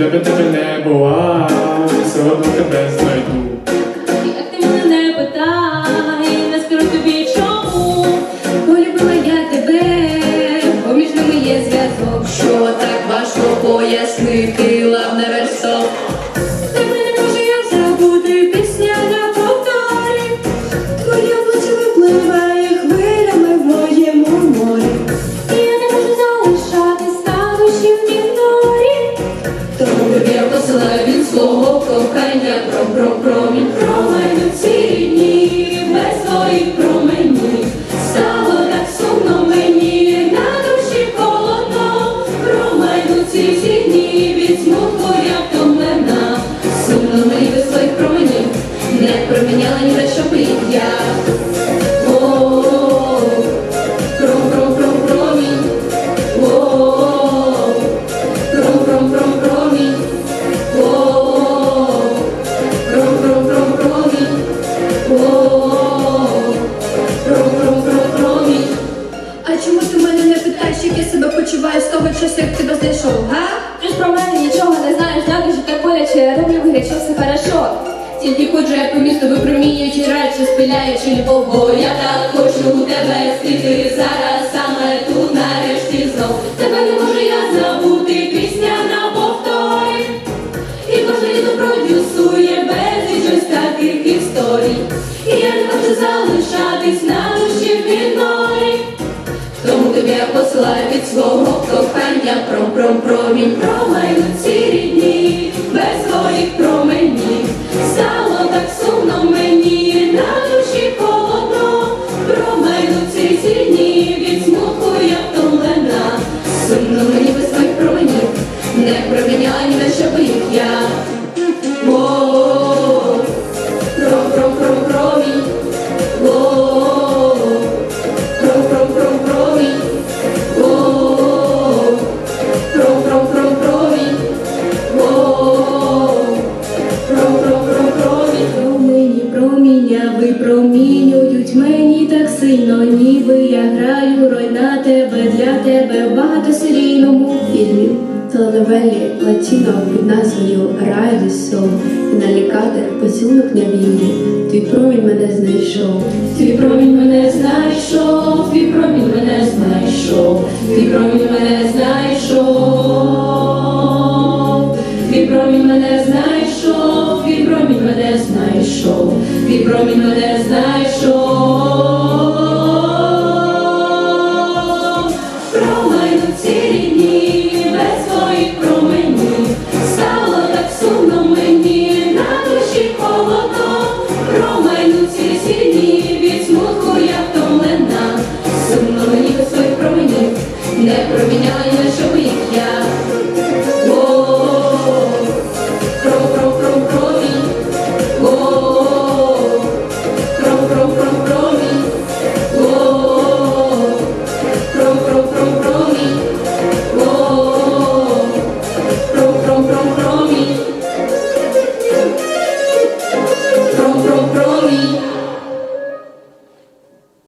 де би тебе не була, все одно тебе знайду. Свого кохання про про промінь променю ці дні без твоїх променів стало так сумно мені на душі холодно. Променю ці всі дні від смутку я втомлена. Сумно мені без своїх променів не проміняла ні того часу, як тебе знайшов, га? Ти ж про мене нічого не знаєш, да, дуже так боляче, я роблю вигляд, що все хорошо. Тільки ходжу я по місту, випромінюючи радше, спиляючи любов, бо я так хочу у тебе стити зараз, саме тут нарешті знов. Тебе не можу я забути, пісня на повторі. І кожне літо продюсує безліч ось таких історій. І я не хочу залишатись на душі в я посилаю від свого кохання. Пром пром промінь. Промайнуть ці рідні, без своїх сильно, ніби я граю, рой на тебе для тебе в багатосерійному фільмі. Теленовелі Латіно під назвою Рай І на лікатер поцілунок на війні. Твій промінь мене знайшов. Твій промінь мене знайшов, твій промінь мене знайшов, твій промінь мене знайшов, твій промінь мене знайшов, твій промінь мене знайшов, твій промінь мене знайшов. холодно, промайну цілі сірні, від смутку я втомлена, сумно мені без своїх променів, не проміняє.